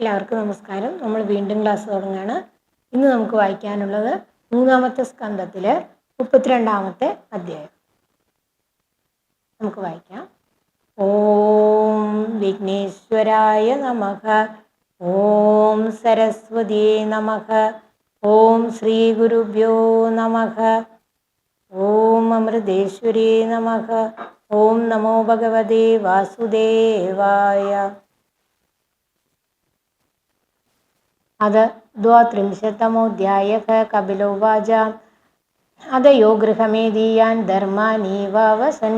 എല്ലാവർക്കും നമസ്കാരം. നമ്മൾ വീണ്ടും ക്ലാസ് തുടങ്ങുകയാണ്. ഇന്ന് നമുക്ക് വായിക്കാനുള്ളത് മൂന്നാമത്തെ സ്കന്ധത്തിലെ മുപ്പത്തിരണ്ടാമത്തെ അധ്യായം. നമുക്ക് വായിക്കാം. ഓം വിഘ്നേശ്വരായ നമഃ. ഓം സരസ്വതിയെ നമഃ. ഓം ശ്രീ ഗുരുഭ്യോ നമഃ. ഓം അമൃതേശ്വരി നമഃ. ഓം നമോ ഭഗവതേ വാസുദേവായ अद द्वात्रिंशत्तमोऽध्यायः कपिलोवाच अदयो गृहमेदीयान् धर्मानीव वसन्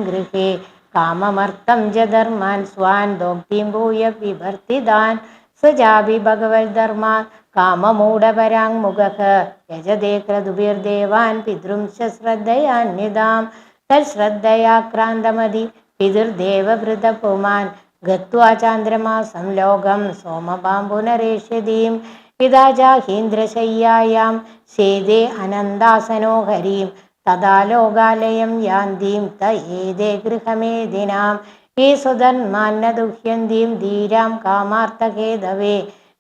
काममर्थं च धर्मान् स्वान् दोक्तिं भूय विभर्तिदान् स चापि भगवद्धर्मान् काममूढपराङ्मुखः यजते क्रतुभिर्देवान् पितृं च श्रद्धयान्यदां तत्श्रद्धयाक्रान्तमदि पितुर्देवभृतपुमान् गत्वा चान्द्रमासं लोकं सोमपां पुनरेष्यतीम् പിതാജാഹീന്ദ്രശയ്യായാം. സേതേ അനന്താസനോ ഹരീം. തഥാ ലോകാലയം യാന്തീം. ത ഏതേ ഗൃഹമേദിനാം ഈ സുധന്മാന്ന ദുഹ്യന്തീം ധീരാം കാമാർത്ഥഖേദവേ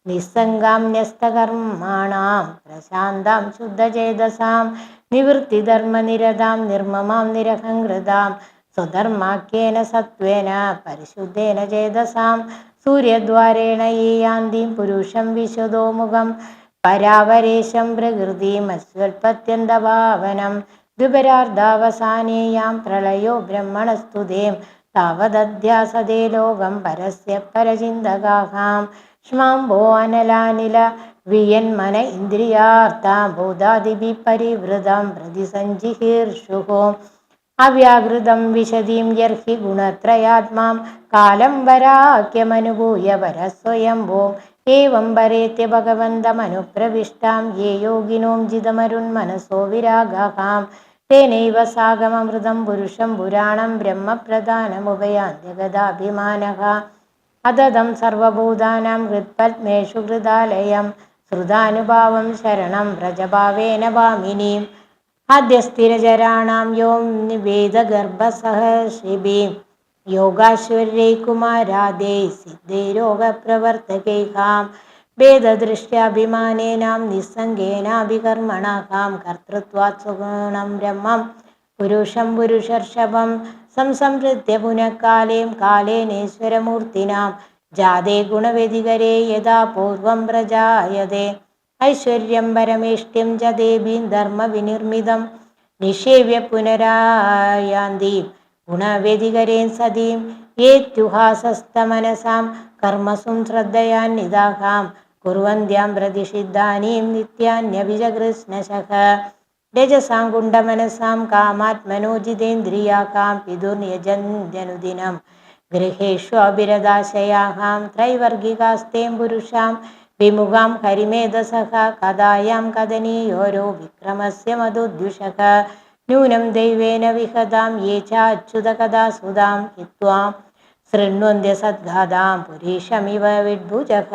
നിസ്സംഗാം ന്യസ്തകർമാണാം. പ്രശാന്താം ശുദ്ധചേതസാം. നിവൃത്തിധർമ്മനിരതാം. നിർമ്മമാം നിരഹംകൃതാം. സ്വധർമാഖ്യേന സത്വേന പരിശുദ്ധേന ചേതസാം. സൂര്യദ്വാരേണ ഈ യാന്തിം പുരുഷം വിശദോമുഖം. പരാവരേശം പ്രകൃതിം അസ്വൽപത്യന്തഭാവനം ദ്വിപരാർദ്ധാവസാനേയാം പ്രളയോ ബ്രഹ്മണസ്തുതേം. താവദധ്യാസതേ ലോകം പരസ്യ പരചിന്തകാഹാം. ക്ഷ്മാംബോ അനലാനില വിയന്മന ഇന്ദ്രിയാർത്ഥ. ഭൂതാദിഭി പരിവൃതം പ്രതിസഞ്ചിഹീർഷുഹോം അവ്യാകൃതം വിശദീം യർഹി ഗുണത്രയാത്മാം. കാലം വരാക്യമനുഭൂയ പരസ്വയംഭൂം ഏവം വരേത്യ ഭഗവന്തമനുപ്രവിഷ്ടാം. യേ യോഗിനോം ജിതമരുന്മനസോ വിരാഗാം തേനൈവ സാഗമമൃതം പുരുഷം പുരാണം ബ്രഹ്മപ്രധാനമുപയാന്ത്യഗതാഭിമാനഃ അതതം സർവഭൂതാനാം ഹൃത്പത്മേഷു ഹൃദാലയം. ശ്രുതാനുഭാവം ശരണം വ്രജഭാവേന ഭാമിനീം അദ്യസ്ഥിരചരാണാം യോം വേദഗർഭസഹർഷിഭീം യോഗാശ്വര്യൈ കുമാരാദേ സിദ്ധൈ രോഗപ്രവർത്തകൈഹാം ഭേദദൃഷ്ട്യാഭിമാനേനാം നിസ്സംഗേനാഭികർമ്മണാകാം കർത്തൃത്വാത് സുഗുണം ബ്രഹ്മം. പുരുഷം പുരുഷർഷഭം. സംസംഹൃത്യ പുനഃകാലേം കാലേനേശ്വരമൂർത്തിനാം. ജാതേ ഗുണവ്യതികരേ യഥാ പൂർവം പ്രജായതേ. ഐശ്വര്യം പരമേഷ്ട്യം ച ദേവീം ധർമ്മവിനിർമ്മിതം. നിഷേവ്യ പുനരായാന്തീം ഗുണവ്യതികരേൻ സതീം. ഏത്യുഹാസസ്തമനസാം കർമ്മസും ശ്രദ്ധയാന്നിതാഹാം കുർവന്ത്യാം പ്രതിഷിദ്ധാനീം നിത്യാന്യഭിജകൃഷ്ണശഃ രജസാം കുണ്ടമനസാം കാമാത്മനോജിതേന്ദ്രിയാകാം പിതുർയജന്യനുദിനം ഗൃഹേഷു അഭിരദാശയാഹാം ത്രൈവർഗികാസ്തേം പുരുഷാം. വിമുഖാം ഹരിമേധസഹ കഥായാം കഥനീയോരോ വിക്രമസ്യ മധുദ്യുഷക നൂനം ദൈവേന വിഹതാം യേ ചാച്യുതകഥാസുതാം ഹിത്വാം ശൃണ്വന്ത്യ സദ്ഗാതാം പുരീഷമിവ വിഡ്ഭുജക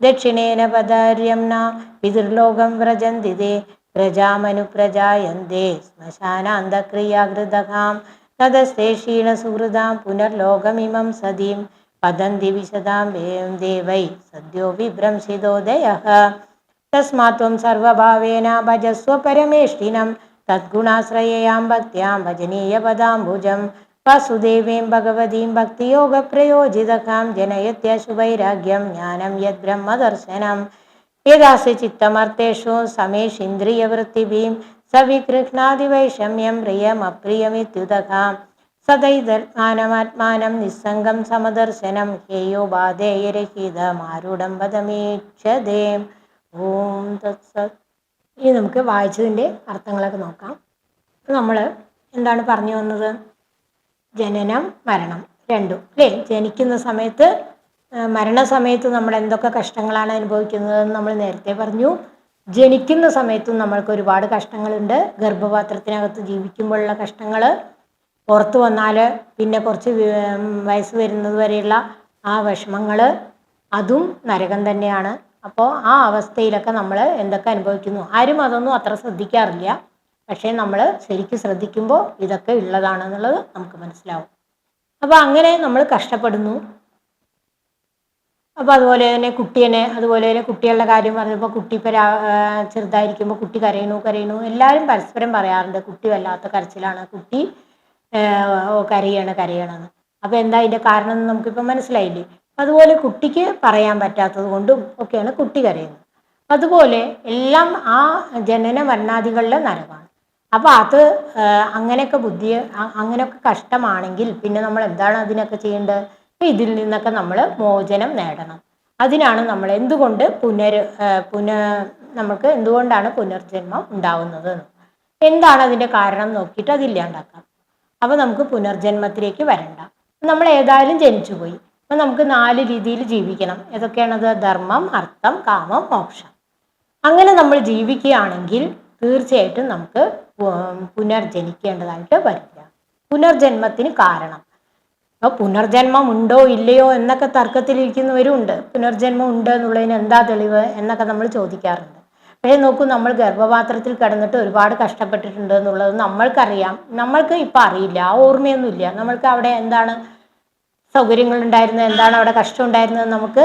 ദക്ഷിണേന പദാര്യംന പിതൃലോകം വ്രജന്തി തേ പ്രജാമനുപ്രജായന്തേ ശ്മശാനാന്തക്രിയാകൃതകാം തതസ്തേ ക്ഷീണസുഹൃതാം പുനർലോകമിമം സതീം. പതന്തി വിശദാം ദേവൈ. സദ്യോ വിഭ്രംസിതോദയ തസ്മാത്വം ത്വം സർവഭാവേന ഭജസ്വ പരമേഷ്ഠിനം തദ്ഗുണാശ്രയയാം ഭക്തിയാം ഭജനീയ പദാംബുജം. വാസുദേവീം ഭഗവതീം ഭക്തിയോഗപ്രയോജിതകാം ജനയത്യശുവൈരാഗ്യം ജ്ഞാനം യദ് ബ്രഹ്മദർശനം. യഥാസി ചിത്തമർത്തേഷു സമേഷിന്ദ്രിയവൃത്തിഭീം സവിഗൃഹ്ണാതിവൈഷമ്യം പ്രിയമപ്രിയമിത്യുതകാം. സദൈതർമാനമാത്മാനം നിസ്സംഗം സമദർശനം ഹേയോ ബാധേയരഹിതമാരുടം പദമീക്ഷതേം ഓം തത്സത്. ഇനി നമുക്ക് വായിച്ചതിന്റെ അർത്ഥങ്ങളൊക്കെ നോക്കാം. നമ്മൾ എന്താണ് പറഞ്ഞു വന്നത്? ജനനം മരണം രണ്ടും അല്ലേ? ജനിക്കുന്ന സമയത്ത് മരണസമയത്ത് നമ്മൾ എന്തൊക്കെ കഷ്ടങ്ങളാണ് അനുഭവിക്കുന്നതെന്ന് നമ്മൾ നേരത്തെ പറഞ്ഞു. ജനിക്കുന്ന സമയത്തും നമ്മൾക്ക് ഒരുപാട് കഷ്ടങ്ങളുണ്ട്. ഗർഭപാത്രത്തിനകത്ത് ജീവിക്കുമ്പോഴുള്ള കഷ്ടങ്ങൾ പുറത്ത് വന്നാൽ പിന്നെ കുറച്ച് വയസ്സ് വരുന്നത് വരെയുള്ള ആ വിഷമങ്ങൾ അതും നരകം തന്നെയാണ്. അപ്പോൾ ആ അവസ്ഥയിലൊക്കെ നമ്മൾ എന്തൊക്കെ അനുഭവിക്കുന്നു? ആരും അതൊന്നും അത്ര ശ്രദ്ധിക്കാറില്ല. പക്ഷേ നമ്മൾ ശരിക്കും ശ്രദ്ധിക്കുമ്പോൾ ഇതൊക്കെ ഉള്ളതാണെന്നുള്ളത് നമുക്ക് മനസ്സിലാവും. അപ്പോൾ അങ്ങനെ നമ്മൾ കഷ്ടപ്പെടുന്നു. അപ്പോൾ അതുപോലെ തന്നെ കുട്ടീനെ അതുപോലെ തന്നെ കുട്ടികളുടെ കാര്യം പറഞ്ഞപ്പോൾ കുട്ടി പരാ ചെറുതായിരിക്കുമ്പോൾ കുട്ടി കരയണു കരയണു എല്ലാവരും പരസ്പരം പറയാറുണ്ട് കുട്ടി വല്ലാത്ത കരച്ചിലാണ്. കുട്ടി കരയാണ് കരയണമെന്ന് അപ്പോൾ എന്താ അതിന്റെ കാരണം എന്ന് നമുക്കിപ്പോൾ മനസ്സിലായില്ലേ? അതുപോലെ കുട്ടിക്ക് പറയാൻ പറ്റാത്തത് കൊണ്ടും ഒക്കെയാണ് കുട്ടി കരയുന്നത്. അതുപോലെ എല്ലാം ആ ജനന മരണാദികളുടെ നരമാണ് അപ്പോൾ അത് അങ്ങനെയൊക്കെ ബുദ്ധി അങ്ങനെയൊക്കെ കഷ്ടമാണെങ്കിൽ പിന്നെ നമ്മൾ എന്താണ് അതിനൊക്കെ ചെയ്യേണ്ടത്? അപ്പോൾ ഇതിൽ നിന്നൊക്കെ നമ്മൾ മോചനം നേടണം. അതിനാണ് നമ്മൾ എന്തുകൊണ്ട് പുനർ പുന നമുക്ക് എന്തുകൊണ്ടാണ് പുനർജന്മം ഉണ്ടാവുന്നത് എന്താണ് അതിന്റെ കാരണം നോക്കിയിട്ട് അതില്ലാണ്ടാക്കാം അപ്പോൾ നമുക്ക് പുനർജന്മത്തിലേക്ക് വരണ്ട. നമ്മൾ ഏതായാലും ജനിച്ചുപോയി. അപ്പം നമുക്ക് നാല് രീതിയിൽ ജീവിക്കണം. ഏതൊക്കെയാണത്? ധർമ്മം അർത്ഥം കാമം മോക്ഷം. അങ്ങനെ നമ്മൾ ജീവിക്കുകയാണെങ്കിൽ തീർച്ചയായിട്ടും നമുക്ക് പുനർജനിക്കേണ്ടതായിട്ട് വരില്ല. പുനർജന്മത്തിന് കാരണം. അപ്പോൾ പുനർജന്മം ഉണ്ടോ ഇല്ലയോ എന്നൊക്കെ തർക്കത്തിലിരിക്കുന്നവരും ഉണ്ട്. പുനർജന്മം ഉണ്ട് എന്നുള്ളതിന് എന്താ തെളിവ് എന്നൊക്കെ നമ്മൾ ചോദിക്കാറുണ്ട്. പക്ഷേ നോക്കൂ നമ്മൾ ഗർഭപാത്രത്തിൽ കിടന്നിട്ട് ഒരുപാട് കഷ്ടപ്പെട്ടിട്ടുണ്ട് എന്നുള്ളത് നമ്മൾക്കറിയാം. നമ്മൾക്ക് ഇപ്പം അറിയില്ല ആ ഓർമ്മയൊന്നുമില്ല. നമ്മൾക്ക് അവിടെ എന്താണ് സൗകര്യങ്ങൾ ഉണ്ടായിരുന്നത് എന്താണ് അവിടെ കഷ്ടം ഉണ്ടായിരുന്നത് നമുക്ക്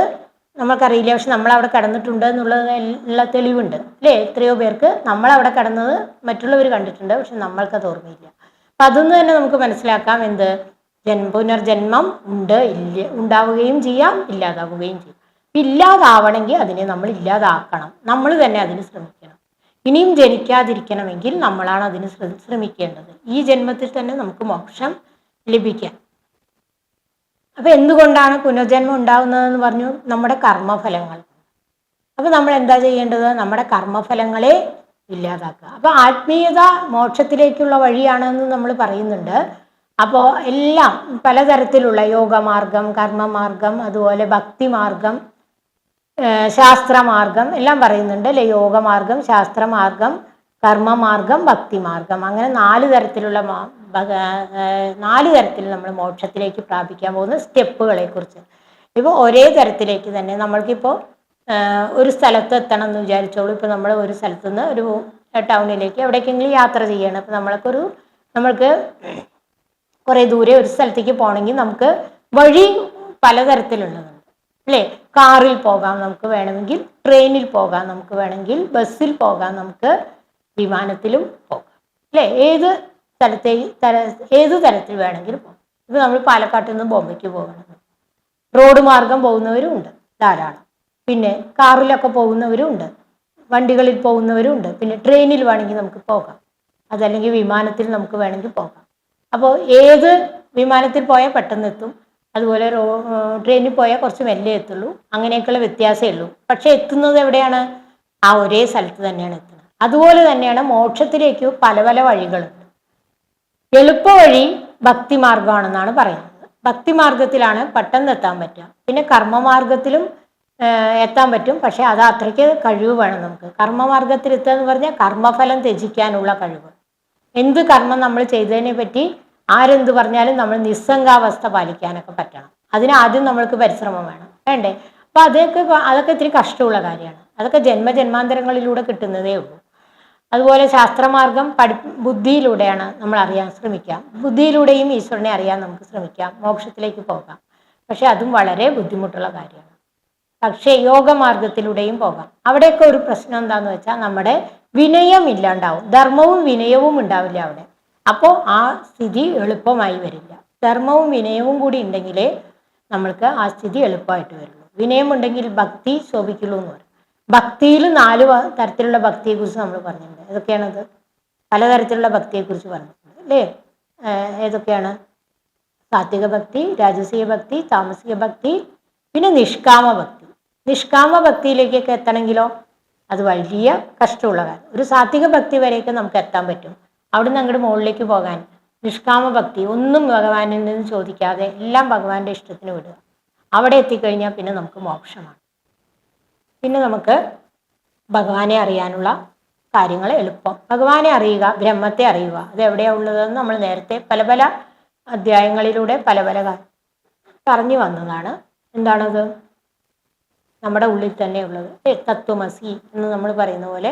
നമ്മൾക്കറിയില്ല. പക്ഷെ നമ്മൾ അവിടെ കിടന്നിട്ടുണ്ട് എന്നുള്ളത് തെളിവുണ്ട്. അല്ലേ? എത്രയോ പേർക്ക് നമ്മൾ അവിടെ കിടന്നത് മറ്റുള്ളവർ കണ്ടിട്ടുണ്ട് പക്ഷെ നമ്മൾക്കത് ഓർമ്മയില്ല. അപ്പം അതൊന്ന് തന്നെ നമുക്ക് മനസ്സിലാക്കാം എന്ത്? ജന്മ പുനർജന്മം ഉണ്ട് ഇല്ല ഉണ്ടാവുകയും ചെയ്യാം ഇല്ലാതാവുകയും ചെയ്യും. ഇല്ലാതാവണമെങ്കിൽ അതിനെ നമ്മൾ ഇല്ലാതാക്കണം. നമ്മൾ തന്നെ അതിന് ശ്രമിക്കണം. ഇനിയും ജനിക്കാതിരിക്കണമെങ്കിൽ നമ്മളാണ് അതിന് ശ്രമിക്കേണ്ടത്. ഈ ജന്മത്തിൽ തന്നെ നമുക്ക് മോക്ഷം ലഭിക്കാം. അപ്പൊ എന്തുകൊണ്ടാണ് പുനർജന്മം ഉണ്ടാകുന്നതെന്ന് പറഞ്ഞു? നമ്മുടെ കർമ്മഫലങ്ങൾ. അപ്പൊ നമ്മൾ എന്താ ചെയ്യേണ്ടത്? നമ്മുടെ കർമ്മഫലങ്ങളെ ഇല്ലാതാക്കുക. അപ്പൊ ആത്മീയത മോക്ഷത്തിലേക്കുള്ള വഴിയാണെന്ന് നമ്മൾ പറയുന്നുണ്ട്. അപ്പോൾ എല്ലാം പലതരത്തിലുള്ള യോഗമാർഗം കർമ്മമാർഗം അതുപോലെ ഭക്തിമാർഗം ശാസ്ത്രമാർഗം എല്ലാം പറയുന്നുണ്ട്. അല്ലെ? യോഗമാർഗം ശാസ്ത്രമാർഗം കർമ്മമാർഗം ഭക്തിമാർഗം. അങ്ങനെ നാല് തരത്തിലുള്ള നാല് തരത്തിൽ നമ്മൾ മോക്ഷത്തിലേക്ക് പ്രാപിക്കാൻ പോകുന്ന സ്റ്റെപ്പുകളെ കുറിച്ച് ഇപ്പോൾ ഒരേ തരത്തിലേക്ക് തന്നെ നമ്മൾക്കിപ്പോൾ ഒരു സ്ഥലത്ത് എത്തണം എന്ന് വിചാരിച്ചോളൂ. ഇപ്പോൾ നമ്മൾ ഒരു സ്ഥലത്ത് നിന്ന് ഒരു ടൗണിലേക്ക് എവിടേക്കെങ്കിലും യാത്ര ചെയ്യണം. അപ്പോൾ നമ്മൾക്കൊരു നമ്മൾക്ക് കുറേ ദൂരെ ഒരു സ്ഥലത്തേക്ക് പോകണമെങ്കിൽ നമുക്ക് വഴി പലതരത്തിലുള്ളതുണ്ട് അല്ലേ? കാറിൽ പോകാം നമുക്ക് വേണമെങ്കിൽ ട്രെയിനിൽ പോകാം നമുക്ക് വേണമെങ്കിൽ ബസ്സിൽ പോകാം നമുക്ക് വിമാനത്തിലും പോകാം. അല്ലേ? ഏത് സ്ഥലത്തെ തര ഏത് തരത്തിൽ വേണമെങ്കിലും പോകാം. ഇപ്പം നമ്മൾ പാലക്കാട്ടിൽ നിന്ന് ബോംബെക്ക് പോകണം റോഡ് മാർഗം പോകുന്നവരും ഉണ്ട് ധാരാളം. പിന്നെ കാറിലൊക്കെ പോകുന്നവരും ഉണ്ട് വണ്ടികളിൽ പോകുന്നവരും ഉണ്ട്. പിന്നെ ട്രെയിനിൽ വേണമെങ്കിൽ നമുക്ക് പോകാം. അതല്ലെങ്കിൽ വിമാനത്തിൽ നമുക്ക് വേണമെങ്കിൽ പോകാം. അപ്പോൾ ഏത് വിമാനത്തിൽ പോയാൽ പെട്ടെന്ന് എത്തും അതുപോലെ റോ ട്രെയിനിൽ പോയാൽ കുറച്ച് മെല്ലെ എത്തുള്ളൂ. അങ്ങനെയൊക്കെയുള്ള വ്യത്യാസമേ ഉള്ളൂ. പക്ഷെ എത്തുന്നത് എവിടെയാണ്? ആ ഒരേ സ്ഥലത്ത് തന്നെയാണ് എത്തുന്നത്. അതുപോലെ തന്നെയാണ് മോക്ഷത്തിലേക്ക് പല പല വഴികളുണ്ട് എളുപ്പ വഴി ഭക്തിമാർഗമാണെന്നാണ് പറയുന്നത്. ഭക്തിമാർഗത്തിലാണ് പെട്ടെന്ന് എത്താൻ പറ്റുക. പിന്നെ കർമ്മമാർഗത്തിലും എത്താൻ പറ്റും. പക്ഷെ അത് അത്രയ്ക്ക് കഴിവ് വേണം നമുക്ക്. കർമ്മമാർഗത്തിൽ എത്തുക എന്ന് പറഞ്ഞാൽ കർമ്മഫലം ത്യജിക്കാനുള്ള കഴിവ്. എന്ത് കർമ്മം നമ്മൾ ചെയ്തതിനെ പറ്റി ആരെന്ത് പറഞ്ഞാലും നമ്മൾ നിസ്സംഗാവസ്ഥ പാലിക്കാനൊക്കെ പറ്റണം. അതിന് ആദ്യം നമ്മൾക്ക് പരിശ്രമം വേണം. വേണ്ടേ? അപ്പൊ അതൊക്കെ അതൊക്കെ ഇത്തിരി കഷ്ടമുള്ള കാര്യമാണ്. അതൊക്കെ ജന്മജന്മാന്തരങ്ങളിലൂടെ കിട്ടുന്നതേ ഉള്ളൂ. അതുപോലെ ശാസ്ത്രമാർഗം പഠി ബുദ്ധിയിലൂടെയാണ് നമ്മൾ അറിയാൻ ശ്രമിക്കാം ബുദ്ധിയിലൂടെയും ഈശ്വരനെ അറിയാൻ നമുക്ക് ശ്രമിക്കാം. മോക്ഷത്തിലേക്ക് പോകാം. പക്ഷെ അതും വളരെ ബുദ്ധിമുട്ടുള്ള കാര്യമാണ്. പക്ഷേ യോഗമാർഗത്തിലൂടെയും പോകാം. അവിടെയൊക്കെ ഒരു പ്രശ്നം എന്താണെന്ന് വെച്ചാൽ നമ്മുടെ വിനയം ഇല്ലാണ്ടാവും ധർമ്മവും വിനയവും ഉണ്ടാവില്ല അവിടെ. അപ്പോൾ ആ സ്ഥിതി എളുപ്പമായി വരില്ല. ധർമ്മവും വിനയവും കൂടി ഉണ്ടെങ്കിലേ നമ്മൾക്ക് ആ സ്ഥിതി എളുപ്പമായിട്ട് വരുള്ളൂ. വിനയമുണ്ടെങ്കിൽ ഭക്തി ശോഭിക്കുള്ളൂ എന്ന് പറയും. ഭക്തിയിൽ നാല് തരത്തിലുള്ള ഭക്തിയെക്കുറിച്ച് നമ്മൾ പറഞ്ഞിട്ടുണ്ട്. ഏതൊക്കെയാണത്? പലതരത്തിലുള്ള ഭക്തിയെക്കുറിച്ച് പറഞ്ഞിട്ടുണ്ട് അല്ലേ? ഏതൊക്കെയാണ്? സാത്വിക ഭക്തി രാജസീയ ഭക്തി താമസിക ഭക്തി പിന്നെ നിഷ്കാമ ഭക്തി. നിഷ്കാമ ഭക്തിയിലേക്കൊക്കെ എത്തണമെങ്കിലോ? അത് വലിയ കഷ്ടമുള്ള കാര്യം. ഒരു സാത്വിക ഭക്തി വരെയൊക്കെ നമുക്ക് എത്താൻ പറ്റും. അവിടുന്ന് അങ്ങോട്ട് മുകളിലേക്ക് പോകാൻ. നിഷ്കാമ ഭക്തി ഒന്നും ഭഗവാനിൽ നിന്ന് ചോദിക്കാതെ എല്ലാം ഭഗവാന്റെ ഇഷ്ടത്തിന് വിടുക. അവിടെ എത്തിക്കഴിഞ്ഞാൽ പിന്നെ നമുക്ക് മോക്ഷമാണ്. പിന്നെ നമുക്ക് ഭഗവാനെ അറിയാനുള്ള കാര്യങ്ങൾ എളുപ്പം. ഭഗവാനെ അറിയുക ബ്രഹ്മത്തെ അറിയുക. അത് എവിടെയാണ് ഉള്ളതെന്ന് നമ്മൾ നേരത്തെ പല പല അധ്യായങ്ങളിലൂടെ പല പല പറഞ്ഞു വന്നതാണ്. എന്താണത്? നമ്മുടെ ഉള്ളിൽ തന്നെ ഉള്ളത്. തത്വമസി എന്ന് നമ്മൾ പറയുന്ന പോലെ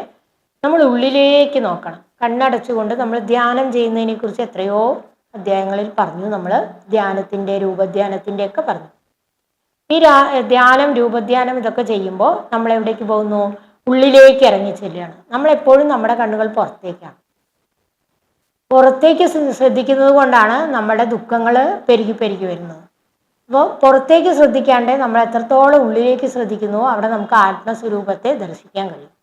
നമ്മൾ ഉള്ളിലേക്ക് നോക്കണം. കണ്ണടച്ചുകൊണ്ട് നമ്മൾ ധ്യാനം ചെയ്യുന്നതിനെ കുറിച്ച് എത്രയോ അധ്യായങ്ങളിൽ പറഞ്ഞു. നമ്മൾ ധ്യാനത്തിന്റെ രൂപധ്യാനത്തിന്റെ ഒക്കെ പറഞ്ഞു. ഈ ധ്യാനം രൂപധ്യാനം ഇതൊക്കെ ചെയ്യുമ്പോൾ നമ്മൾ എവിടേക്ക് പോകുന്നു? ഉള്ളിലേക്ക് ഇറങ്ങി ചെല്ലുകയാണ്. നമ്മളെപ്പോഴും നമ്മുടെ കണ്ണുകൾ പുറത്തേക്കാണ്. പുറത്തേക്ക് ശ്ര- ശ്രദ്ധിക്കുന്നത് കൊണ്ടാണ് നമ്മുടെ ദുഃഖങ്ങൾ പെരുകി പെരുകി വരുന്നത്. അപ്പോൾ പുറത്തേക്ക് ശ്രദ്ധിക്കാണ്ട് നമ്മൾ എത്രത്തോളം ഉള്ളിലേക്ക് ശ്രദ്ധിക്കുന്നുവോ അവിടെ നമുക്ക് ആത്മസ്വരൂപത്തെ ദർശിക്കാൻ കഴിയും.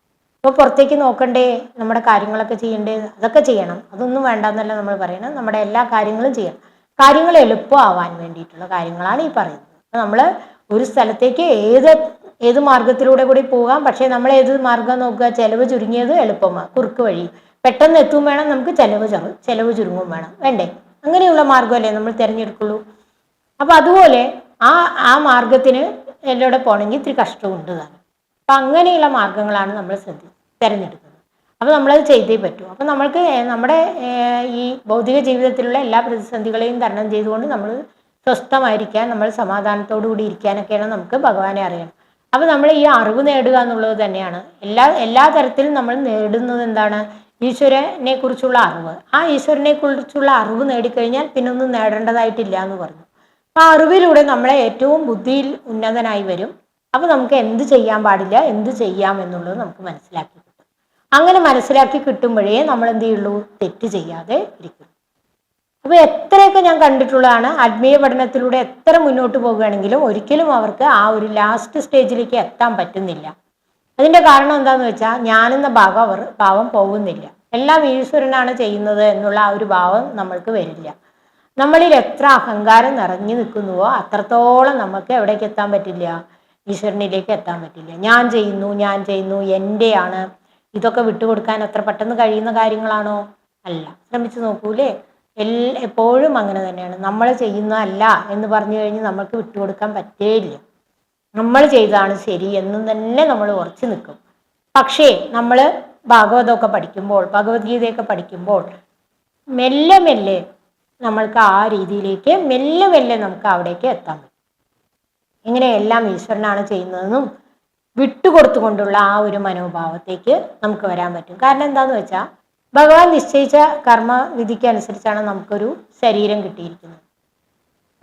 അപ്പോൾ പുറത്തേക്ക് നോക്കണ്ടേ? നമ്മുടെ കാര്യങ്ങളൊക്കെ ചെയ്യണ്ടേ? അതൊക്കെ ചെയ്യണം. അതൊന്നും വേണ്ടെന്നല്ല നമ്മൾ പറയണം. നമ്മുടെ എല്ലാ കാര്യങ്ങളും ചെയ്യണം. കാര്യങ്ങൾ എളുപ്പമാവാൻ വേണ്ടിയിട്ടുള്ള കാര്യങ്ങളാണ് ഈ പറയുന്നത്. അപ്പോൾ നമ്മൾ ഒരു സ്ഥലത്തേക്ക് ഏത് ഏത് മാർഗത്തിലൂടെ കൂടി പോകാം. പക്ഷേ നമ്മൾ ഏത് മാർഗം നോക്കുക? ചെലവ് ചുരുങ്ങിയത് എളുപ്പമാണ് കുറുക്ക് വഴി. പെട്ടെന്ന് എത്തും വേണം നമുക്ക് ചെലവ് ചെറു ചെലവ് ചുരുങ്ങും വേണം. വേണ്ടേ? അങ്ങനെയുള്ള മാർഗമല്ലേ നമ്മൾ തിരഞ്ഞെടുക്കുള്ളൂ. അപ്പൊ അതുപോലെ ആ ആ മാർഗത്തിന് എല്ലോടെ പോകണമെങ്കിൽ ഇത്തിരി കഷ്ടമുണ്ട് താനും. അപ്പൊ അങ്ങനെയുള്ള മാർഗങ്ങളാണ് നമ്മൾ ശ്രദ്ധി തിരഞ്ഞെടുക്കുന്നത്. അപ്പോൾ നമ്മളത് ചെയ്തേ പറ്റൂ. അപ്പോൾ നമ്മൾക്ക് നമ്മുടെ ഈ ഭൗതിക ജീവിതത്തിലുള്ള എല്ലാ പ്രതിസന്ധികളെയും തരണം ചെയ്തുകൊണ്ട് നമ്മൾ സ്വസ്ഥമായിരിക്കാൻ നമ്മൾ സമാധാനത്തോടു കൂടി ഇരിക്കാനൊക്കെയാണ് നമുക്ക് ഭഗവാനെ അറിയണം. അപ്പോൾ നമ്മൾ ഈ അറിവ് നേടുക എന്നുള്ളത് തന്നെയാണ്. എല്ലാ എല്ലാ തരത്തിലും നമ്മൾ നേടുന്നത് എന്താണ്? ഈശ്വരനെ കുറിച്ചുള്ള അറിവ്. ആ ഈശ്വരനെ കുറിച്ചുള്ള അറിവ് നേടിക്കഴിഞ്ഞാൽ പിന്നെ ഒന്നും നേടേണ്ടതായിട്ടില്ല എന്ന് പറഞ്ഞു. അപ്പം ആ അറിവിലൂടെ നമ്മളെ ഏറ്റവും ബുദ്ധിയിൽ ഉന്നതനായി വരും. അപ്പോൾ നമുക്ക് എന്ത് ചെയ്യാൻ പാടില്ല എന്ത് ചെയ്യാം എന്നുള്ളത് നമുക്ക് മനസ്സിലാക്കി അങ്ങനെ മനസ്സിലാക്കി കിട്ടുമ്പോഴേ നമ്മൾ എന്ത് ചെയ്യുള്ളൂ? തെറ്റ് ചെയ്യാതെ ഇരിക്കും. അപ്പൊ എത്രയൊക്കെ ഞാൻ കണ്ടിട്ടുള്ളതാണ് ആത്മീയ പഠനത്തിലൂടെ എത്ര മുന്നോട്ട് പോകുകയാണെങ്കിലും ഒരിക്കലും അവർക്ക് ആ ഒരു ലാസ്റ്റ് സ്റ്റേജിലേക്ക് എത്താൻ പറ്റുന്നില്ല. അതിന്റെ കാരണം എന്താന്ന് വെച്ചാൽ ഞാനെന്ന ഭാഗം അവർ ഭാവം പോകുന്നില്ല. എല്ലാം ഈശ്വരനാണ് ചെയ്യുന്നത് എന്നുള്ള ആ ഒരു ഭാവം നമ്മൾക്ക് വരില്ല. നമ്മളിൽ എത്ര അഹങ്കാരം നിറഞ്ഞു നിൽക്കുന്നുവോ അത്രത്തോളം നമുക്ക് എവിടേക്ക് എത്താൻ പറ്റില്ല? ഈശ്വരനിലേക്ക് എത്താൻ പറ്റില്ല. ഞാൻ ചെയ്യുന്നു ഞാൻ ചെയ്യുന്നു എന്റെയാണ്. ഇതൊക്കെ വിട്ടുകൊടുക്കാൻ അത്ര പെട്ടെന്ന് കഴിയുന്ന കാര്യങ്ങളാണോ? അല്ല. ശ്രമിച്ചു നോക്കൂലേ? എൽ എപ്പോഴും അങ്ങനെ തന്നെയാണ്. നമ്മൾ ചെയ്യുന്നതല്ല എന്ന് പറഞ്ഞു കഴിഞ്ഞ് നമ്മൾക്ക് വിട്ടുകൊടുക്കാൻ പറ്റേയില്ല. നമ്മൾ ചെയ്തതാണ് ശരി എന്നും തന്നെ നമ്മൾ ഉറച്ചു നിൽക്കും. പക്ഷേ നമ്മൾ ഭാഗവതമൊക്കെ പഠിക്കുമ്പോൾ ഭഗവത്ഗീതയൊക്കെ പഠിക്കുമ്പോൾ മെല്ലെ മെല്ലെ നമ്മൾക്ക് ആ രീതിയിലേക്ക് മെല്ലെ മെല്ലെ നമുക്ക് അവിടേക്ക് എത്താൻ പറ്റും. ഇങ്ങനെയെല്ലാം ഈശ്വരനാണ് ചെയ്യുന്നതെന്നും വിട്ടുകൊടുത്തുകൊണ്ടുള്ള ആ ഒരു മനോഭാവത്തേക്ക് നമുക്ക് വരാൻ പറ്റും. കാരണം എന്താന്ന് വെച്ചാൽ ഭഗവാൻ നിശ്ചയിച്ച കർമ്മ വിധിക്കനുസരിച്ചാണ് നമുക്കൊരു ശരീരം കിട്ടിയിരിക്കുന്നത്.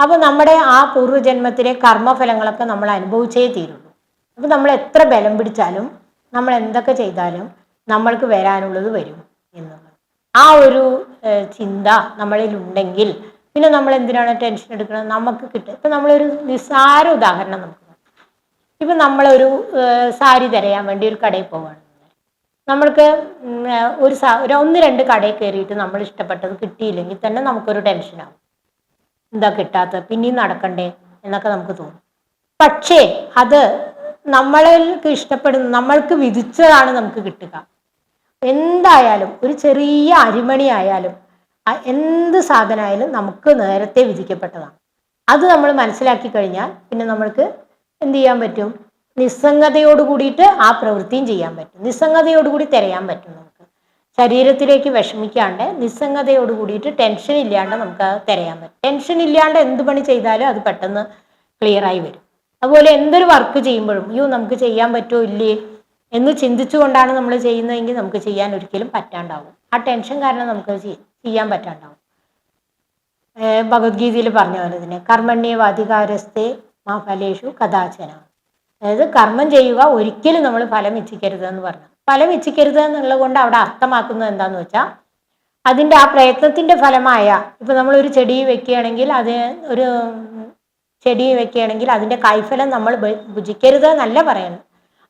അപ്പൊ നമ്മുടെ ആ പൂർവജന്മത്തിലെ കർമ്മഫലങ്ങളൊക്കെ നമ്മൾ അനുഭവിച്ചേ തീരുള്ളൂ. അപ്പൊ നമ്മൾ എത്ര ബലം പിടിച്ചാലും നമ്മൾ എന്തൊക്കെ ചെയ്താലും നമ്മൾക്ക് വരാനുള്ളത് വരും എന്നുള്ളത്. ആ ഒരു ചിന്ത നമ്മളിൽ ഉണ്ടെങ്കിൽ പിന്നെ നമ്മൾ എന്തിനാണ് ടെൻഷൻ എടുക്കുന്നത് നമുക്ക് കിട്ടും. ഇപ്പൊ നമ്മളൊരു നിസ്സാര ഉദാഹരണം നമുക്ക്. ഇപ്പൊ നമ്മളൊരു സാരി തിരയാൻ വേണ്ടി ഒരു കടയിൽ പോവുകയാണ് നമ്മൾക്ക് ഒരു സാ ഒരു ഒന്ന് രണ്ട് കടയിൽ കയറിയിട്ട് നമ്മൾ ഇഷ്ടപ്പെട്ടത് കിട്ടിയില്ലെങ്കിൽ തന്നെ നമുക്കൊരു ടെൻഷനാവും എന്താ കിട്ടാത്തത്? പിന്നെയും നടക്കണ്ടേ? എന്നൊക്കെ നമുക്ക് തോന്നും. പക്ഷേ അത് നമ്മൾക്ക് ഇഷ്ടപ്പെടുന്ന നമ്മൾക്ക് വിധിച്ചതാണ് നമുക്ക് കിട്ടുക. എന്തായാലും ഒരു ചെറിയ അരിമണി ആയാലും എന്ത് സാധനമായാലും നമുക്ക് നേരത്തെ വിധിക്കപ്പെട്ടതാണ്. അത് നമ്മൾ മനസ്സിലാക്കി കഴിഞ്ഞാൽ പിന്നെ നമ്മൾക്ക് എന്ത് ചെയ്യാൻ പറ്റും? നിസ്സംഗതയോട് കൂടിയിട്ട് ആ പ്രവൃത്തിയും ചെയ്യാൻ പറ്റും. നിസ്സംഗതയോട് കൂടി തിരയാൻ പറ്റും നമുക്ക്. ശരീരത്തിലേക്ക് വിഷമിക്കാണ്ട് നിസ്സംഗതയോട് കൂടിയിട്ട് ടെൻഷൻ ഇല്ലാണ്ട് നമുക്ക് അത് തിരയാൻ പറ്റും. ടെൻഷൻ ഇല്ലാണ്ട് എന്ത് പണി ചെയ്താലും അത് പെട്ടെന്ന് ക്ലിയർ ആയി വരും. അതുപോലെ എന്തൊരു വർക്ക് ചെയ്യുമ്പോഴും അയ്യോ നമുക്ക് ചെയ്യാൻ പറ്റുമോ ഇല്ലേ? എന്ന് ചിന്തിച്ചുകൊണ്ടാണ് നമ്മൾ ചെയ്യുന്നതെങ്കിൽ നമുക്ക് ചെയ്യാൻ ഒരിക്കലും പറ്റാണ്ടാവും. ആ ടെൻഷൻ കാരണം നമുക്ക് ചെയ്യാൻ പറ്റാണ്ടാവും. ഭഗവത്ഗീതയിൽ പറഞ്ഞ പോലെ തന്നെ കർമ്മണ്യവാധികാരസ്ഥേ മാ ഫലേഷു കഥാചന. അതായത് കർമ്മം ചെയ്യുക ഒരിക്കലും നമ്മൾ ഫലം ഇച്ഛിക്കരുത് എന്ന് പറഞ്ഞു. ഫലം ഇച്ഛിക്കരുത് എന്നുള്ളത് കൊണ്ട് അവിടെ അർത്ഥമാക്കുന്നത് എന്താന്ന് വെച്ചാൽ അതിന്റെ ആ പ്രയത്നത്തിന്റെ ഫലമായ ഇപ്പൊ നമ്മൾ ഒരു ചെടി വെക്കുകയാണെങ്കിൽ അത് ഒരു ചെടി വെക്കുകയാണെങ്കിൽ അതിന്റെ കൈഫലം നമ്മൾ ഭുജിക്കരുത് എന്നല്ല പറയുന്നത്.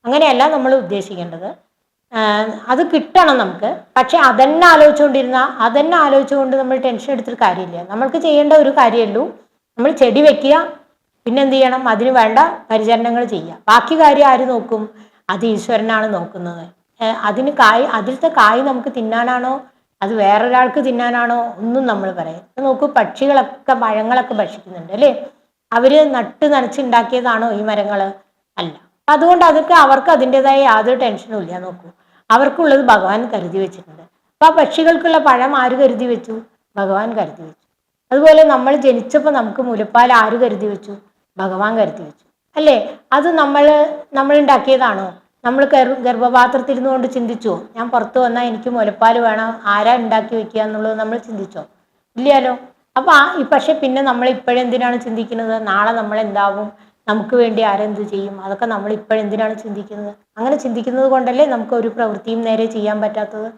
അങ്ങനെയല്ല നമ്മൾ ഉദ്ദേശിക്കേണ്ടത്. അത് കിട്ടണം നമുക്ക്. പക്ഷെ അതന്നെ ആലോചിച്ചുകൊണ്ടിരുന്ന അതന്നെ ആലോചിച്ചുകൊണ്ട് നമ്മൾ ടെൻഷൻ എടുത്തിട്ട് കാര്യമില്ല. നമ്മൾക്ക് ചെയ്യേണ്ട ഒരു കാര്യമുള്ളൂ നമ്മൾ ചെടി വെക്കുക പിന്നെ എന്ത് ചെയ്യണം അതിന് വേണ്ട പരിചരണങ്ങൾ ചെയ്യുക ബാക്കി കാര്യം ആര് നോക്കും? അത് ഈശ്വരനാണ് നോക്കുന്നത്. അതിന് കായ് അതിലത്തെ കായ് നമുക്ക് തിന്നാനാണോ? അത് വേറൊരാൾക്ക് തിന്നാനാണോ? ഒന്നും നമ്മൾ പറയാം നോക്കൂ പക്ഷികളൊക്കെ പഴങ്ങളൊക്കെ ഭക്ഷിക്കുന്നുണ്ട് അല്ലേ? അവർ നട്ട് നനച്ചുണ്ടാക്കിയതാണോ ഈ മരങ്ങൾ? അല്ല. അതുകൊണ്ട് അതൊക്കെ അവർക്ക് അതിന്റെതായ യാതൊരു ടെൻഷനും ഇല്ല. നോക്കൂ അവർക്കുള്ളത് ഭഗവാൻ കരുതി വെച്ചിട്ടുണ്ട്. അപ്പൊ ആ പക്ഷികൾക്കുള്ള പഴം ആര് കരുതി വെച്ചു? ഭഗവാൻ കരുതി വെച്ചു. അതുപോലെ നമ്മൾ ജനിച്ചപ്പോൾ നമുക്ക് മുലപ്പാൽ ആര് കരുതി വെച്ചു? ഭഗവാൻ കരുതി വെച്ചു. അല്ലേ? അത് നമ്മൾ നമ്മൾ ഉണ്ടാക്കിയതാണോ? നമ്മൾ ഗർ- ഗർഭപാത്രത്തിരുന്നു കൊണ്ട് ചിന്തിച്ചോ? ഞാൻ പുറത്തു വന്നാൽ എനിക്ക് മുലപ്പാൽ വേണം ആരാ ഉണ്ടാക്കി വെക്കുക എന്നുള്ളത് നമ്മൾ ചിന്തിച്ചോ? ഇല്ലല്ലോ അപ്പൊ ആ പക്ഷെ പിന്നെ നമ്മൾ ഇപ്പോഴെന്തിനാണ് ചിന്തിക്കുന്നത്? നാളെ നമ്മൾ എന്താവും? നമുക്ക് വേണ്ടി ആരെന്ത് ചെയ്യും? അതൊക്കെ നമ്മൾ ഇപ്പോഴെന്തിനാണ് ചിന്തിക്കുന്നത്? അങ്ങനെ ചിന്തിക്കുന്നത് കൊണ്ടല്ലേ നമുക്ക് ഒരു പ്രവൃത്തിയും നേരെ ചെയ്യാൻ പറ്റാത്തത്.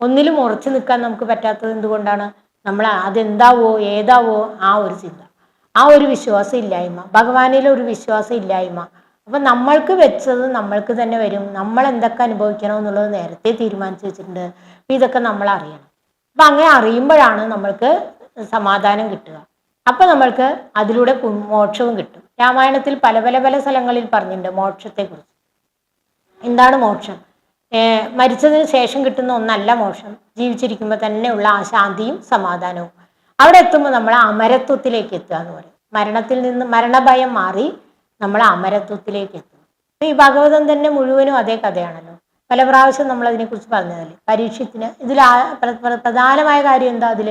ഒന്നിലും ഉറച്ചു നിൽക്കാൻ നമുക്ക് പറ്റാത്തത് എന്തുകൊണ്ടാണ്? നമ്മൾ അതെന്താവോ ഏതാവോ ആ ഒരു ചിന്ത. ആ ഒരു വിശ്വാസം ഇല്ലായ്മ ഭഗവാനിൽ ഒരു വിശ്വാസം ഇല്ലായ്മ അപ്പൊ നമ്മൾക്ക് വെച്ചത് നമ്മൾക്ക് തന്നെ വരും. നമ്മൾ എന്തൊക്കെ അനുഭവിക്കണം എന്നുള്ളത് നേരത്തെ തീരുമാനിച്ചു വെച്ചിട്ടുണ്ട്. ഇതൊക്കെ നമ്മൾ അറിയണം. അപ്പൊ അങ്ങനെ അറിയുമ്പോഴാണ് നമ്മൾക്ക് സമാധാനം കിട്ടുക. അപ്പൊ നമ്മൾക്ക് അതിലൂടെ മോക്ഷവും കിട്ടും. രാമായണത്തിൽ പല പല പല സ്ഥലങ്ങളിൽ പറഞ്ഞിട്ടുണ്ട് മോക്ഷത്തെക്കുറിച്ച്. എന്താണ് മോക്ഷം? മരിച്ചതിന് ശേഷം കിട്ടുന്ന ഒന്നല്ല മോക്ഷം. ജീവിച്ചിരിക്കുമ്പോൾ തന്നെയുള്ള ആ ശാന്തിയും സമാധാനവും. അവിടെ എത്തുമ്പോൾ നമ്മൾ അമരത്വത്തിലേക്ക് എത്തുക എന്ന് പറയും. മരണത്തിൽ നിന്ന് മരണഭയം മാറി നമ്മൾ അമരത്വത്തിലേക്ക് എത്തും. ഈ ഭാഗവതം തന്നെ മുഴുവനും അതേ കഥയാണല്ലോ. പല പ്രാവശ്യം നമ്മൾ അതിനെക്കുറിച്ച് പറഞ്ഞതല്ലേ. പരീക്ഷത്തിന് ഇതിൽ പ്രധാനമായ കാര്യം എന്താ അതിൽ?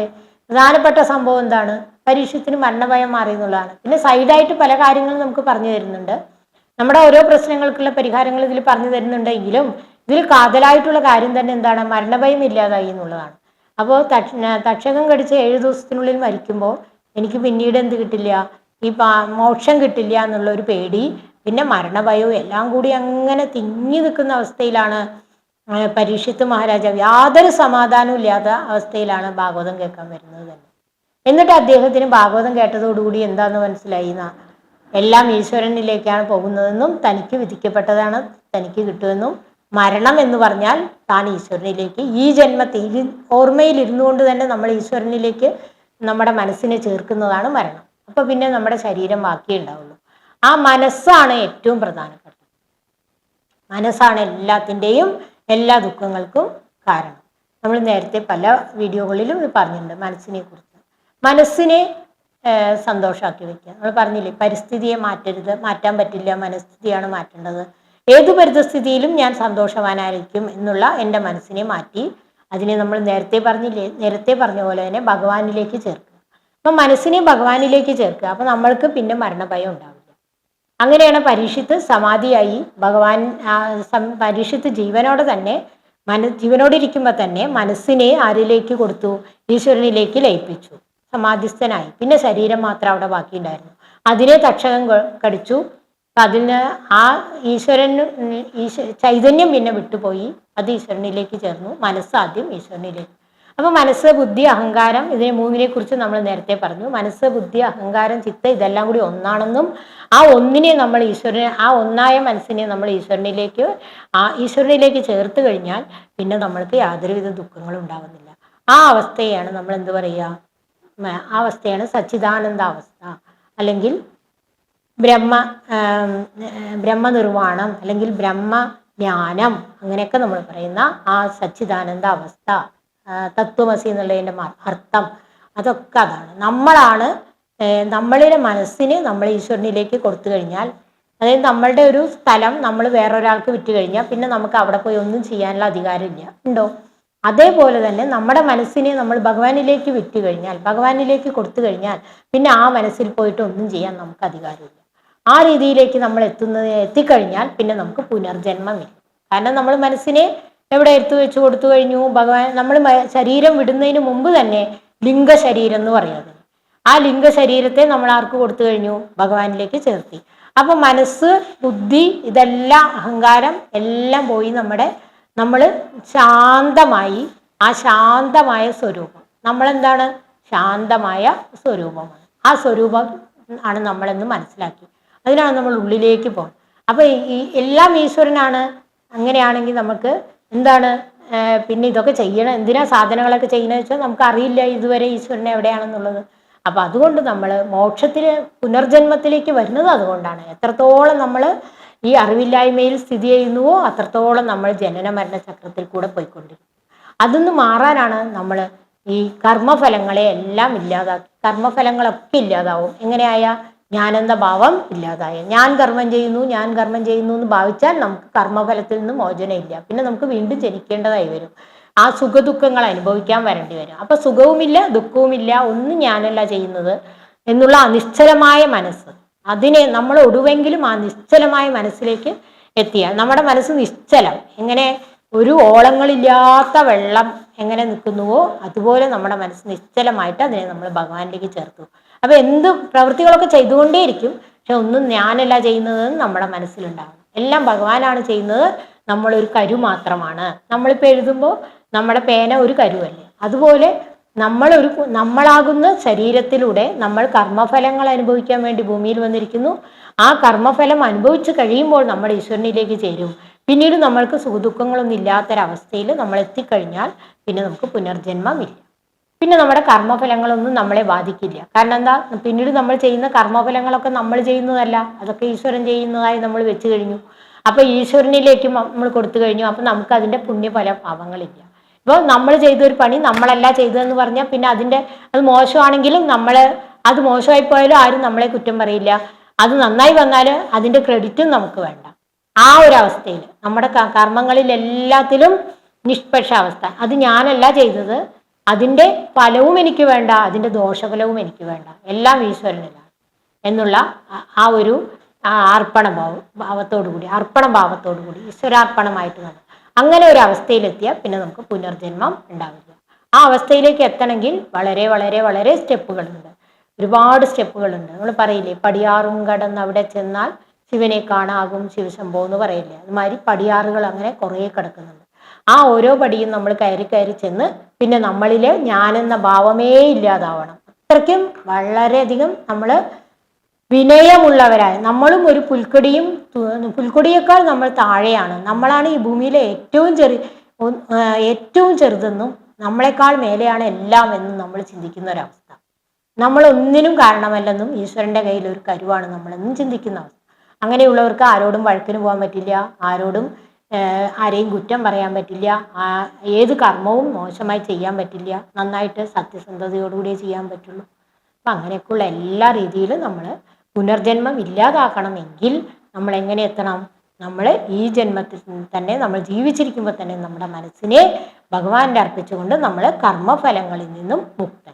പ്രധാനപ്പെട്ട സംഭവം എന്താണ്? പരീക്ഷത്തിന് മരണഭയം മാറി എന്നുള്ളതാണ്. പിന്നെ സൈഡായിട്ട് പല കാര്യങ്ങളും നമുക്ക് പറഞ്ഞു തരുന്നുണ്ട്. നമ്മുടെ ഓരോ പ്രശ്നങ്ങൾക്കുള്ള പരിഹാരങ്ങൾ ഇതിൽ പറഞ്ഞു തരുന്നുണ്ടെങ്കിലും ഇതിൽ കാതലായിട്ടുള്ള കാര്യം തന്നെ എന്താണ്? മരണഭയം ഇല്ലാതായി എന്നുള്ളതാണ്. അപ്പോൾ തക്ഷകം കടിച്ച് ഏഴ് ദിവസത്തിനുള്ളിൽ മരിക്കുമ്പോൾ എനിക്ക് പിന്നീട് എന്ത് കിട്ടില്ല? ഈ മോക്ഷം കിട്ടില്ല എന്നുള്ള ഒരു പേടി പിന്നെ മരണഭയവും എല്ലാം കൂടി അങ്ങനെ തിങ്ങി നിൽക്കുന്ന അവസ്ഥയിലാണ് പരീക്ഷിത്ത് മഹാരാജാവ് യാതൊരു സമാധാനവും ഇല്ലാത്ത അവസ്ഥയിലാണ് ഭാഗവതം കേൾക്കാൻ വരുന്നത് തന്നെ. എന്നിട്ട് അദ്ദേഹത്തിന് ഭാഗവതം കേട്ടതോടുകൂടി എന്താന്ന് മനസ്സിലായി? എന്നാ എല്ലാം ഈശ്വരനിലേക്കാണ് പോകുന്നതെന്നും തനിക്ക് വിധിക്കപ്പെട്ടതാണ് തനിക്ക് കിട്ടുമെന്നും മരണം എന്ന് പറഞ്ഞാൽ താൻ ഈശ്വരനിലേക്ക് ഈ ജന്മത്തിൽ ഈ ഓർമ്മയിൽ ഇരുന്നു കൊണ്ട് തന്നെ നമ്മൾ ഈശ്വരനിലേക്ക് നമ്മുടെ മനസ്സിനെ ചേർക്കുന്നതാണ് മരണം. അപ്പൊ പിന്നെ നമ്മുടെ ശരീരം ബാക്കി ഉണ്ടാവുള്ളൂ ആ മനസ്സാണ് ഏറ്റവും പ്രധാനപ്പെട്ടത്. മനസ്സാണ് എല്ലാത്തിന്റെയും എല്ലാ ദുഃഖങ്ങൾക്കും കാരണം. നമ്മൾ നേരത്തെ പല വീഡിയോകളിലും ഇത് പറഞ്ഞിട്ടുണ്ട് മനസ്സിനെ കുറിച്ച് മനസ്സിനെ സന്തോഷമാക്കി വെക്കുക. നമ്മൾ പറഞ്ഞില്ലേ പരിസ്ഥിതിയെ മാറ്റരുത് മാറ്റാൻ പറ്റില്ല മനസ്ഥിതിയാണ് മാറ്റേണ്ടത്. ഏത് പരിതസ്ഥിതിയിലും ഞാൻ സന്തോഷവാനായിരിക്കും എന്നുള്ള എന്റെ മനസ്സിനെ മാറ്റി അതിനെ നമ്മൾ നേരത്തെ പറഞ്ഞില്ലേ നേരത്തെ പറഞ്ഞ പോലെ തന്നെ ഭഗവാനിലേക്ക് ചേർക്കുക. അപ്പം മനസ്സിനെ ഭഗവാനിലേക്ക് ചേർക്കുക. അപ്പം നമ്മൾക്ക് പിന്നെ മരണഭയം ഉണ്ടാവില്ല. അങ്ങനെയാണ് പരീക്ഷിത്ത് സമാധിയായി ഭഗവാൻ പരീക്ഷിത്ത് ജീവനോടെ തന്നെ മന ജീവനോട് ഇരിക്കുമ്പോൾ തന്നെ മനസ്സിനെ ആരിലേക്ക് കൊടുത്തു? ഈശ്വരനിലേക്ക് ലയിപ്പിച്ചു. സമാധിസ്ഥനായി. പിന്നെ ശരീരം മാത്രം അവിടെ ബാക്കിയുണ്ടായിരുന്നു. അതിനെ തക്ഷകം കടിച്ചു. അപ്പൊ അതിന് ആ ഈശ്വരന് ഈശ്വ ചൈതന്യം പിന്നെ വിട്ടുപോയി. അത് ഈശ്വരനിലേക്ക് ചേർന്നു. മനസ്സ് ആദ്യം ഈശ്വരനിലേക്ക്. അപ്പൊ മനസ്സ് ബുദ്ധി അഹങ്കാരം ഇതിനെ മൂന്നിനെ കുറിച്ച് നമ്മൾ നേരത്തെ പറഞ്ഞു. മനസ്സ് ബുദ്ധി അഹങ്കാരം ചിത്ത ഇതെല്ലാം കൂടി ഒന്നാണെന്നും ആ ഒന്നിനെ നമ്മൾ ഈശ്വരനെ ആ ഒന്നായ മനസ്സിനെ നമ്മൾ ഈശ്വരനിലേക്ക് ആ ഈശ്വരനിലേക്ക് ചേർത്ത് കഴിഞ്ഞാൽ പിന്നെ നമ്മൾക്ക് യാതൊരുവിധ ദുഃഖങ്ങളും ഉണ്ടാവുന്നില്ല. ആ അവസ്ഥയാണ് നമ്മൾ എന്ത് പറയുക? ആ അവസ്ഥയാണ് സച്ചിദാനന്ദ അവസ്ഥ അല്ലെങ്കിൽ ബ്രഹ്മ ബ്രഹ്മനിർവാണം അല്ലെങ്കിൽ ബ്രഹ്മ ബ്രഹ്മജ്ഞാനം അങ്ങനെയൊക്കെ നമ്മൾ പറയുന്ന ആ സച്ചിദാനന്ദ അവസ്ഥ തത്വമസി എന്നുള്ളതിന്റെ അർത്ഥം അതൊക്കെ അതാണ്. നമ്മളാണ് നമ്മളുടെ മനസ്സിന് നമ്മൾ ഈശ്വരനിലേക്ക് കൊടുത്തു കഴിഞ്ഞാൽ അതായത് നമ്മളുടെ ഒരു സ്ഥലം നമ്മൾ വേറൊരാൾക്ക് വിറ്റ് കഴിഞ്ഞാൽ പിന്നെ നമുക്ക് അവിടെ പോയി ഒന്നും ചെയ്യാനുള്ള അധികാരമില്ല. ഉണ്ടോ? അതേപോലെ തന്നെ നമ്മുടെ മനസ്സിനെ നമ്മൾ ഭഗവാനിലേക്ക് വിറ്റ് കഴിഞ്ഞാൽ ഭഗവാനിലേക്ക് കൊടുത്തു കഴിഞ്ഞാൽ പിന്നെ ആ മനസ്സിൽ പോയിട്ട് ഒന്നും ചെയ്യാൻ നമുക്ക് അധികാരമില്ല. ആ രീതിയിലേക്ക് നമ്മൾ എത്തുന്നത് എത്തിക്കഴിഞ്ഞാൽ പിന്നെ നമുക്ക് പുനർജന്മം വരും. കാരണം നമ്മൾ മനസ്സിനെ എവിടെ എടുത്തു വെച്ച് കൊടുത്തു കഴിഞ്ഞു? ഭഗവാൻ നമ്മൾ ശരീരം വിടുന്നതിന് മുമ്പ് തന്നെ ലിംഗ ശരീരം എന്ന് പറയുന്നത്. ആ ലിംഗ ശരീരത്തെ നമ്മൾ ആർക്ക് കൊടുത്തു കഴിഞ്ഞു? ഭഗവാനിലേക്ക് ചേർത്തി. അപ്പൊ മനസ്സ് ബുദ്ധി ഇതെല്ലാം അഹങ്കാരം എല്ലാം പോയി നമ്മുടെ നമ്മൾ ശാന്തമായി ആ ശാന്തമായ സ്വരൂപം. നമ്മളെന്താണ്? ശാന്തമായ സ്വരൂപമാണ്. ആ സ്വരൂപം ആണ് നമ്മളെന്ന് മനസ്സിലാക്കി. അതിനാണ് നമ്മൾ ഉള്ളിലേക്ക് പോകുന്നത് അപ്പൊ ഈ- എല്ലാം ഈശ്വരനാണ്. അങ്ങനെയാണെങ്കിൽ നമുക്ക് എന്താണ് പിന്നെ ഇതൊക്കെ ചെയ്യണം. എന്തിനാ സാധനങ്ങളൊക്കെ ചെയ്യണമെന്ന് വെച്ചാൽ നമുക്ക് അറിയില്ല ഇതുവരെ ഈശ്വരൻ എവിടെയാണെന്നുള്ളത്. അപ്പൊ അതുകൊണ്ട് നമ്മൾ മോക്ഷത്തിന് പുനർജന്മത്തിലേക്ക് വരുന്നത് അതുകൊണ്ടാണ്. എത്രത്തോളം നമ്മൾ ഈ അറിവില്ലായ്മയിൽ സ്ഥിതി ചെയ്യുന്നുവോ അത്രത്തോളം നമ്മൾ ജനന മരണ ചക്രത്തിൽ കൂടെ പോയിക്കൊണ്ടിരിക്കും. അതൊന്ന് മാറാനാണ് നമ്മൾ ഈ കർമ്മഫലങ്ങളെ എല്ലാം ഇല്ലാതാക്കി കർമ്മഫലങ്ങളൊക്കെ ഇല്ലാതാവും. ഞാനെന്ന ഭാവം ഇല്ലാതായ. ഞാൻ കർമ്മം ചെയ്യുന്നു ഞാൻ കർമ്മം ചെയ്യുന്നു എന്ന് ഭാവിച്ചാൽ നമുക്ക് കർമ്മഫലത്തിൽ നിന്ന് മോചനമില്ല. പിന്നെ നമുക്ക് വീണ്ടും ജനിക്കേണ്ടതായി വരും. ആ സുഖദുഃഖങ്ങൾ അനുഭവിക്കാൻ വരേണ്ടി വരും. അപ്പൊ സുഖവുമില്ല ദുഃഖവുമില്ല ഒന്നും ഞാനല്ല ചെയ്യുന്നത് എന്നുള്ള അനിശ്ചലമായ മനസ്സ്. അതിനെ നമ്മൾ ഒടുവെങ്കിലും ആ നിശ്ചലമായ മനസ്സിലേക്ക് എത്തിയാൽ നമ്മുടെ മനസ്സ് നിശ്ചലം. എങ്ങനെ ഒരു ഓളങ്ങളില്ലാത്ത വെള്ളം എങ്ങനെ നിൽക്കുന്നുവോ അതുപോലെ നമ്മുടെ മനസ്സ് നിശ്ചലമായിട്ട് അതിനെ നമ്മൾ ഭഗവാനിലേക്ക് ചേർത്തു. അപ്പൊ എന്ത് പ്രവൃത്തികളൊക്കെ ചെയ്തുകൊണ്ടേയിരിക്കും? പക്ഷെ ഒന്നും ഞാനല്ല ചെയ്യുന്നതെന്ന് നമ്മുടെ മനസ്സിലുണ്ടാവണം. എല്ലാം ഭഗവാനാണ് ചെയ്യുന്നത്. നമ്മളൊരു കരു മാത്രമാണ്. നമ്മളിപ്പോൾ എഴുതുമ്പോൾ നമ്മുടെ പേന ഒരു കരുവല്ലേ? അതുപോലെ നമ്മളൊരു നമ്മളാകുന്ന ശരീരത്തിലൂടെ നമ്മൾ കർമ്മഫലങ്ങൾ അനുഭവിക്കാൻ വേണ്ടി ഭൂമിയിൽ വന്നിരിക്കുന്നു. ആ കർമ്മഫലം അനുഭവിച്ച് കഴിയുമ്പോൾ നമ്മൾ ഈശ്വരനിലേക്ക് ചേരും. പിന്നീട് നമ്മൾക്ക് സുഖദുഃഖങ്ങളൊന്നും ഇല്ലാത്തൊരവസ്ഥയിൽ നമ്മൾ എത്തിക്കഴിഞ്ഞാൽ പിന്നെ നമുക്ക് പുനർജന്മമില്ല പിന്നെ നമ്മുടെ കർമ്മഫലങ്ങളൊന്നും നമ്മളെ ബാധിക്കില്ല. കാരണം എന്താ? പിന്നീട് നമ്മൾ ചെയ്യുന്ന കർമ്മഫലങ്ങളൊക്കെ നമ്മൾ ചെയ്യുന്നതല്ല. അതൊക്കെ ഈശ്വരൻ ചെയ്യുന്നതായി നമ്മൾ വെച്ചു കഴിഞ്ഞു. അപ്പൊ ഈശ്വരനിലേക്ക് നമ്മൾ കൊടുത്തു കഴിഞ്ഞു. അപ്പൊ നമുക്ക് അതിന്റെ പുണ്യഫല ഭാവങ്ങളില്ല ഇപ്പോൾ നമ്മൾ ചെയ്തൊരു പണി നമ്മളല്ല ചെയ്തതെന്ന് പറഞ്ഞാൽ പിന്നെ അതിന്റെ അത് മോശമാണെങ്കിലും നമ്മൾ അത് മോശമായി പോയാലും ആരും നമ്മളെ കുറ്റം പറയില്ല. അത് നന്നായി വന്നാൽ അതിന്റെ ക്രെഡിറ്റും നമുക്ക് വേണ്ട. ആ ഒരു അവസ്ഥയിൽ നമ്മുടെ കർമ്മങ്ങളിൽ എല്ലാത്തിലും നിഷ്പക്ഷ അവസ്ഥ. അത് ഞാനല്ല ചെയ്തത്. അതിന്റെ ഫലവും എനിക്ക് വേണ്ട അതിന്റെ ദോഷഫലവും എനിക്ക് വേണ്ട എല്ലാം ഈശ്വരനിലാണ് എന്നുള്ള ആ ഒരു അർപ്പണ ഭാവ ഭാവത്തോടു കൂടി അർപ്പണ ഭാവത്തോടു കൂടി ഈശ്വരാർപ്പണമായിട്ട് നമ്മൾ അങ്ങനെ ഒരു അവസ്ഥയിലെത്തിയ പിന്നെ നമുക്ക് പുനർജന്മം ഉണ്ടാവില്ല ആ അവസ്ഥയിലേക്ക് എത്തണമെങ്കിൽ വളരെ വളരെ വളരെ സ്റ്റെപ്പുകളുണ്ട്. ഒരുപാട് സ്റ്റെപ്പുകളുണ്ട്. നമ്മൾ പറയില്ലേ പടിയാറും കടന്ന് അവിടെ ചെന്നാൽ ശിവനെ കാണാകും ശിവശംഭോ എന്ന് പറയില്ലേ? അതുമാതിരി പടിയാറുകൾ അങ്ങനെ കുറേ കിടക്കുന്നുണ്ട്. ആ ഓരോ പടിയും നമ്മൾ കയറി കയറി ചെന്ന് പിന്നെ നമ്മളിൽ ഞാനെന്ന ഭാവമേ ഇല്ലാതാവണം. അത്രയ്ക്കും വളരെയധികം നമ്മൾ വിനയമുള്ളവരായ. നമ്മളും ഒരു പുൽക്കൊടിയും പുൽക്കൊടിയേക്കാൾ നമ്മൾ താഴെയാണ്. നമ്മളാണ് ഈ ഭൂമിയിലെ ഏറ്റവും ചെറിയ ഏറ്റവും ചെറുതെന്നും നമ്മളെക്കാൾ മേലെയാണ് എല്ലാം എന്നും നമ്മൾ ചിന്തിക്കുന്ന ഒരവസ്ഥ നമ്മൾ ഒന്നിനും കാരണമല്ലെന്നും ഈശ്വരന്റെ കയ്യിൽ ഒരു കരുവാണ് നമ്മളെന്നും ചിന്തിക്കുന്ന അവസ്ഥ. അങ്ങനെയുള്ളവർക്ക് ആരോടും വഴക്കിന് പോകാൻ പറ്റില്ല. ആരോടും ആരെയും കുറ്റം പറയാൻ പറ്റില്ല. ഏത് കർമ്മവും മോശമായി ചെയ്യാൻ പറ്റില്ല. നന്നായിട്ട് സത്യസന്ധതയോടുകൂടിയേ ചെയ്യാൻ പറ്റുള്ളൂ. അപ്പം അങ്ങനെയൊക്കെയുള്ള എല്ലാ രീതിയിലും നമ്മൾ പുനർജന്മം ഇല്ലാതാക്കണമെങ്കിൽ നമ്മൾ എങ്ങനെ എത്തണം? നമ്മൾ ഈ ജന്മത്തിൽ തന്നെ നമ്മൾ ജീവിച്ചിരിക്കുമ്പോൾ തന്നെ നമ്മുടെ മനസ്സിനെ ഭഗവാന്റെ അർപ്പിച്ചുകൊണ്ട് നമ്മൾ കർമ്മഫലങ്ങളിൽ നിന്നും മുക്തൻ.